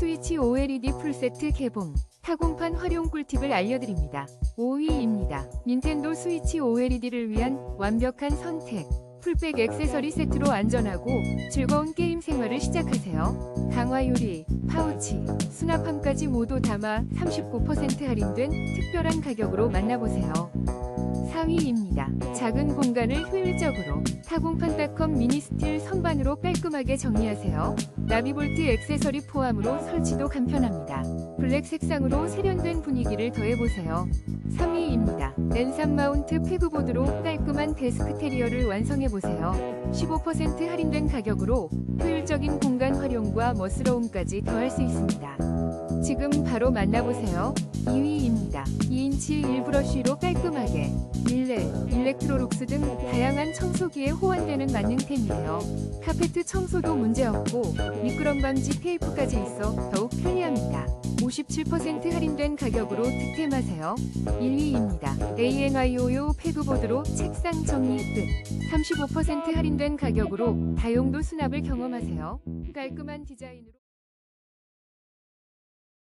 스위치 OLED 풀세트 개봉. 타공판 활용 꿀팁을 알려드립니다. 5위입니다. 닌텐도 스위치 OLED를 위한 완벽한 선택. 풀백 액세서리 세트로 안전하고 즐거운 게임 생활을 시작하세요. 강화 유리, 파우치, 수납함까지 모두 담아 39% 할인된 특별한 가격으로 만나보세요. 4위입니다. 작은 공간을 효율적으로 타공판닷컴 미니스틸 선반으로 깔끔하게 정리하세요. 나비볼트 액세서리 포함으로 설치도 간편합니다. 블랙 색상으로 세련된 분위기를 더해보세요. 3위입니다. 랜선 마운트 페그보드로 깔끔한 데스크 테리어를 완성해보세요. 15% 할인된 가격으로 효율적인 공간 활용과 멋스러움까지 더할 수 있습니다. 지금 바로 만나보세요. 2위입니다. 2인치 일브러쉬로 깔끔하게 밀레, 일렉트로룩스 등 다양한 청소기에 호환되는 만능템이에요. 카페트 청소도 문제없고 미끄럼 방지 테이프까지 있어 더욱 편리합니다. 57% 할인된 가격으로 득템하세요. 1위입니다. ANIO요 패드보드로 책상 정리 끝. 35% 할인된 가격으로 다용도 수납을 경험하세요. 깔끔한 디자인으로